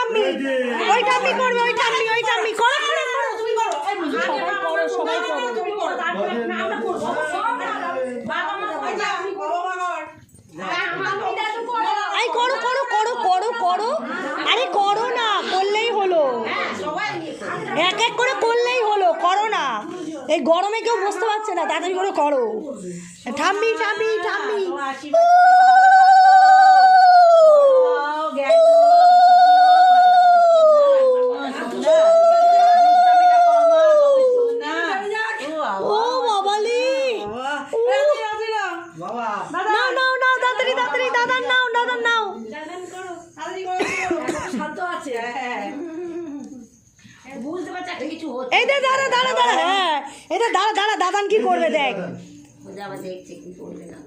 ওই ঠাম্মি করবে ওই ঠাম্মি ওই ঠাম্মি করো করো করো তুমি করো এই বুঝি, সবাই করো সবাই করো তুমি করো তারপরে আমরা করব সব না বাবা মা ওই যে আমি করব আই করো করো করো করো করো আরে করো না করলেই হলো। এক এক করে করলেই হলো করো না এই গরমে কেউ বসতে পারছে না তাড়াতাড়ি করে করো ঠাম্মি ঠাম্মি ঠাম্মি নাও নাও নাও তাড়াতাড়ি তাড়াতাড়ি দাদার নাও দাদার দাঁড়া দাঁড়া দাঁড়া হ্যাঁ। এটা দাঁড়া দাঁড়া দাদান কি করবে দেখ। দেখছে কি করবে না